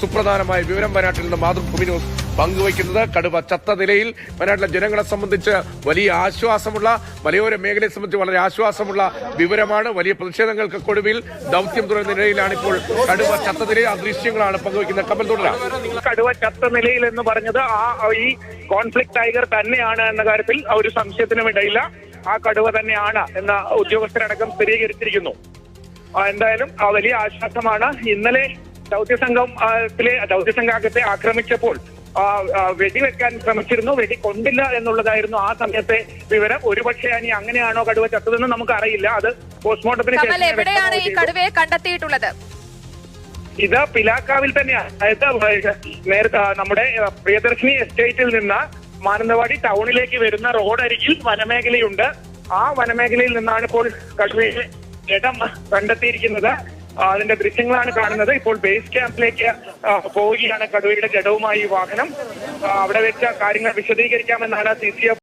സുപ്രധാനമായ വിവരം വയനാട്ടിൽ നിന്ന് മാതൃഭൂമി ന്യൂസ് പങ്കുവയ്ക്കുന്നത്. കടുവ ചത്ത നിലയിൽ വയനാട്ടിലെ ജനങ്ങളെ സംബന്ധിച്ച് വലിയ ആശ്വാസമുള്ള മലയോര മേഖലയെ സംബന്ധിച്ച് വളരെ ആശ്വാസമുള്ള വിവരമാണ്. വലിയ പ്രതിഷേധങ്ങൾക്ക് ഒടുവിൽ ദൗത്യം തുടരുന്ന നിലയിലാണ് ഇപ്പോൾ കടുവ ചത്ത നിലയിൽ ആ ദൃശ്യങ്ങളാണ് പങ്കുവയ്ക്കുന്നത്. കപ്പൽ തുടരാം. കടുവ ചത്ത നിലയിൽ എന്ന് പറഞ്ഞത് ആ ഈ കോൺഫ്ലിക്ട് ടൈഗർ തന്നെയാണ് എന്ന കാര്യത്തിൽ ഒരു സംശയത്തിനും ഇടയില്ല. ആ കടുവ തന്നെയാണ് എന്ന ഉദ്യോഗസ്ഥരടക്കം സ്ഥിരീകരിച്ചിരിക്കുന്നു. എന്തായാലും വലിയ ആശ്വാസമാണ്. ഇന്നലെ ദൗത്യ ദൗത്യസംഘാംഗത്തെ ദൗത്യ സംഘാംഗത്തെ ആക്രമിച്ചപ്പോൾ വെടിവെക്കാൻ ശ്രമിച്ചിരുന്നു. വെടി കൊണ്ടില്ല എന്നുള്ളതായിരുന്നു ആ സമയത്തെ വിവരം. ഒരുപക്ഷെ ഇനി അങ്ങനെയാണോ കടുവ ചത്തതെന്ന് നമുക്ക് അറിയില്ല അത് പോസ്റ്റ്മോർട്ടത്തിന് എവിടെയാണ് ഈ കടുവയെ കണ്ടെത്തിയിട്ടുള്ളത്? ഇത് പിലാക്കാവിൽ തന്നെയാണ് അതായത് നേരത്തെ നമ്മുടെ പ്രിയദർശിനി എസ്റ്റേറ്റിൽ നിന്ന് മാനന്തവാടി ടൗണിലേക്ക് വരുന്ന റോഡരികിൽ വനമേഖലയുണ്ട്. ആ വനമേഖലയിൽ നിന്നാണ് ഇപ്പോൾ കടുവയുടെ ഇടം കണ്ടെത്തിയിരിക്കുന്നത്. അതിന്റെ ദൃശ്യങ്ങളാണ് കാണുന്നത്. ഇപ്പോൾ ബേസ് ക്യാമ്പിലേക്ക് പോവുകയാണ് കടുവയുടെ ജഡവുമായി വാഹനം. അവിടെ വെച്ച കാര്യങ്ങൾ വിശദീകരിക്കാമെന്നാണ് സി